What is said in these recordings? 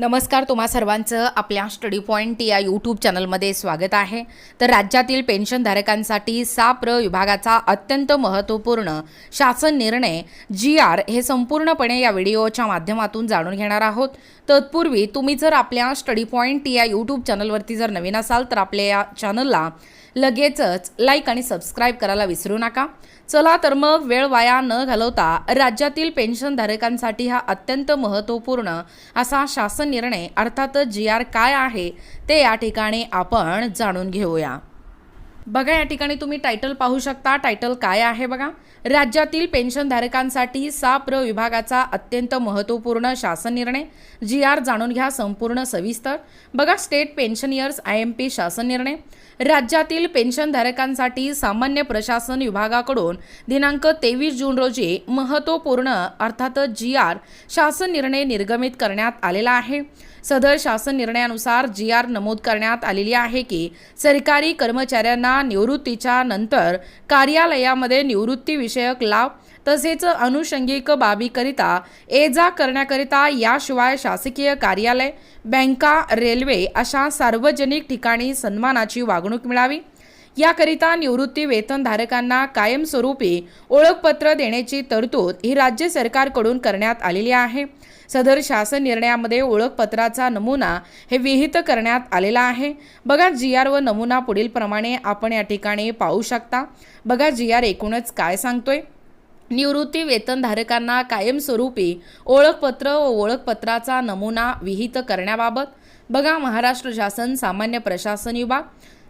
नमस्कार तुम्हा सर्वांचं आपल्या स्टडी पॉईंट या यूट्यूब चॅनलमध्ये स्वागत आहे. तर राज्यातील पेन्शनधारकांसाठी साप्र विभागाचा अत्यंत महत्त्वपूर्ण शासन निर्णय जी आर हे संपूर्णपणे या व्हिडिओच्या माध्यमातून जाणून घेणार आहोत. तत्पूर्वी तुम्ही जर आपल्या स्टडी पॉईंट या यूट्यूब चॅनलवरती जर नवीन असाल तर आपल्या या चॅनलला लगेचच लाईक आणि सबस्क्राईब करायला विसरू नका. चला तर मग वेळ वाया न घालवता राज्यातील पेन्शनधारकांसाठी हा अत्यंत महत्त्वपूर्ण असा शासन निर्णय अर्थातच जी आर काय आहे ते या ठिकाणी आपण जाणून घेऊया. बघा या ठिकाणी तुम्ही टायटल पाहू शकता. टायटल काय आहे बघा? राज्यातील पेन्शनधारकांसाठी साप्र विभागाचा अत्यंत महत्त्वपूर्ण शासन निर्णय. जी आर जाणून घ्या संपूर्ण सविस्तर. बघा state pensioners I M P शासन निर्णय. राज्यातील पेन्शनधारकांसाठी सामान्य प्रशासन विभागाकडून दिनांक तेवीस जून रोजी महत्त्वपूर्ण अर्थातच जी आर शासन निर्णय निर्गमित करण्यात आलेला आहे. सदर शासन निर्णयानुसार जी आर नमूद करण्यात आलेली आहे की सरकारी कर्मचाऱ्यांना निवृत्तीच्या नंतर कार्यालयामध्ये निवृत्तीविषयक लाभ तसेच अनुषंगिक बाबीकरिता ये जा करण्याकरिता याशिवाय शासकीय कार्यालय बँका रेल्वे अशा सार्वजनिक ठिकाणी सन्मानाची वागणूक मिळावी. याकरिता निवृत्ती वेतनधारकांना कायमस्वरूपी ओळखपत्र देण्याची तरतूद ही राज्य सरकारकडून करण्यात आलेली आहे. सदर शासन निर्णयामध्ये ओळखपत्राचा नमुना हे विहित करण्यात आलेला आहे. बघा जी आर व नमुना पुढील प्रमाणे आपण या ठिकाणी पाहू शकता. बघा जी आर एकूणच काय सांगतोय. निवृत्ती वेतनधारकांना कायमस्वरूपी ओळखपत्र व ओळखपत्राचा नमुना विहित करण्याबाबत बघा महाराष्ट्र शासन सामान्य प्रशासन विभाग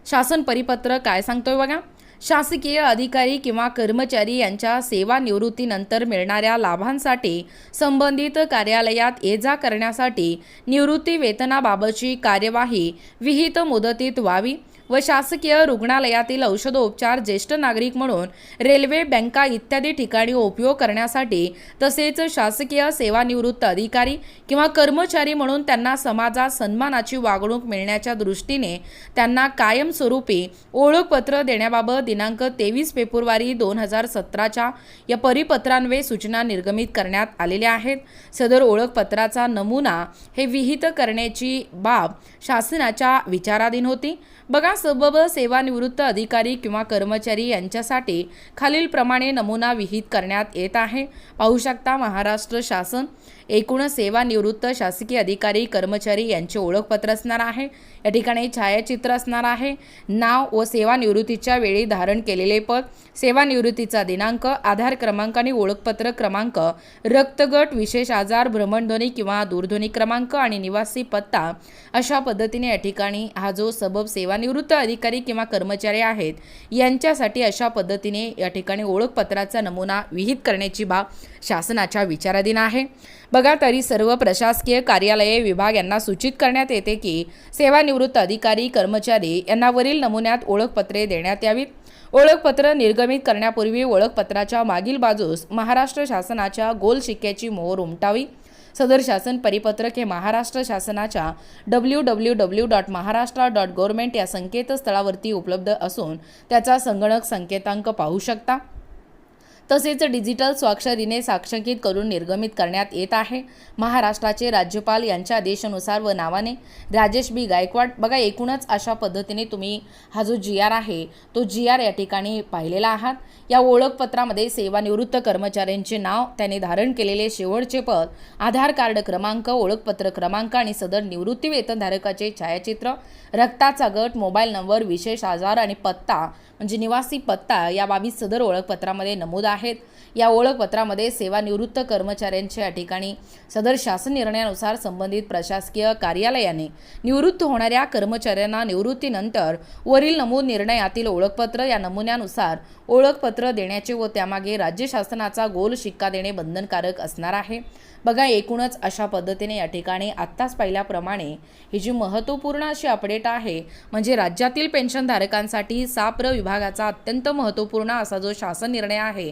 शासन परिपत्र काय सांगतोय बघा? शासकीय अधिकारी किंवा कर्मचारी यांच्या सेवानिवृत्तीनंतर मिळणाऱ्या लाभांसाठी संबंधित कार्यालयात ये जा करण्यासाठी निवृत्ती वेतनाबाबतची कार्यवाही विहित मुदतीत व्हावी व शासकीय रुग्णालयातील औषधोपचार ज्येष्ठ नागरिक म्हणून रेल्वे बँका इत्यादी ठिकाणी उपयोग करण्यासाठी तसेच शासकीय सेवानिवृत्त अधिकारी किंवा कर्मचारी म्हणून त्यांना समाजात सन्मानाची वागणूक मिळण्याच्या दृष्टीने त्यांना कायमस्वरूपी ओळखपत्र देण्याबाबत दिनांक तेवीस फेब्रुवारी दोन हजार सतराच्या या परिपत्रान्वये सूचना निर्गमित करण्यात आलेल्या आहेत. सदर ओळखपत्राचा नमुना हे विहित करण्याची बाब शासनाच्या विचाराधीन होती. बघा सबब सेवानिवृत्त अधिकारी किंवा कर्मचारी यांच्यासाठी खालीलप्रमाणे नमुना विहित करण्यात येत आहे. पाहू शकता महाराष्ट्र शासन एकूण सेवानिवृत्त शासकीय अधिकारी कर्मचारी यांचे ओळखपत्र असणार आहे. या ठिकाणी छायाचित्र असणार आहे. नाव व सेवानिवृत्तीच्या वेळी धारण केलेले पद सेवानिवृत्तीचा दिनांक आधार क्रमांक आणि ओळखपत्र क्रमांक रक्तगट विशेष आजार भ्रमणध्वनी किंवा दूरध्वनी क्रमांक आणि निवासी पत्ता अशा पद्धतीने या ठिकाणी हा जो सबब सेवानिवृत्त अधिकारी किंवा कर्मचारी आहेत यांच्यासाठी अशा पद्धतीने या ठिकाणी ओळखपत्राचा नमुना विहित करण्याची बाब शासनाच्या विचाराधीन आहे. बघा तरी सर्व प्रशासकीय कार्यालये विभाग यांना सूचित करण्यात येते की सेवानिवृत्त अधिकारी कर्मचारी यांना वरील नमुन्यात ओळखपत्रे देण्यात यावीत. ओळखपत्र निर्गमित करण्यापूर्वी ओळखपत्राच्या मागील बाजूस महाराष्ट्र शासनाच्या गोल शिक्क्याची मोहर उमटावी. सदर शासन परिपत्रक हे महाराष्ट्र शासनाच्या W W W dot Maharashtra dot government या संकेतस्थळावरती उपलब्ध असून त्याचा संगणक संकेतांक पाहू शकता. तसेच डिजिटल स्वाक्षरीने साक्षंकित करून निर्गमित करण्यात येत आहे. महाराष्ट्राचे राज्यपाल यांच्या आदेशानुसार व नावाने राजेश बी. गायकवाड बघा एकूणच अशा पद्धतीने तुम्ही हा जो जी आर आहे तो जी आर या ठिकाणी पाहिलेला आहात. या ओळखपत्रामध्ये सेवानिवृत्त कर्मचाऱ्यांचे नाव त्याने धारण केलेले शेवटचे पद आधार कार्ड क्रमांक ओळखपत्र क्रमांक आणि सदर निवृत्ती वेतनधारकाचे छायाचित्र रक्ताचा गट मोबाईल नंबर विशेष आजार आणि पत्ता म्हणजे निवासी पत्ता या बाबी सदर ओळखपत्रामध्ये नमूद आहे. आहेत. या ओळखपत्रामध्ये सेवानिवृत्त कर्मचाऱ्यांच्या या ठिकाणी सदर शासन निर्णयानुसार संबंधित प्रशासकीय कार्यालयाने निवृत्त होणाऱ्या कर्मचाऱ्यांना निवृत्तीनंतर वरील नमूद निर्णयातील ओळखपत्र या नमुन्यानुसार ओळखपत्र देण्याचे व त्यामागे राज्य शासनाचा गोल शिक्का देणे बंधनकारक असणार आहे. बघा एकूणच अशा पद्धतीने या ठिकाणी आत्ताच पाहिल्याप्रमाणे ही जी महत्त्वपूर्ण अशी अपडेट आहे म्हणजे राज्यातील पेन्शनधारकांसाठी साप्र विभागाचा अत्यंत महत्त्वपूर्ण असा जो शासन निर्णय आहे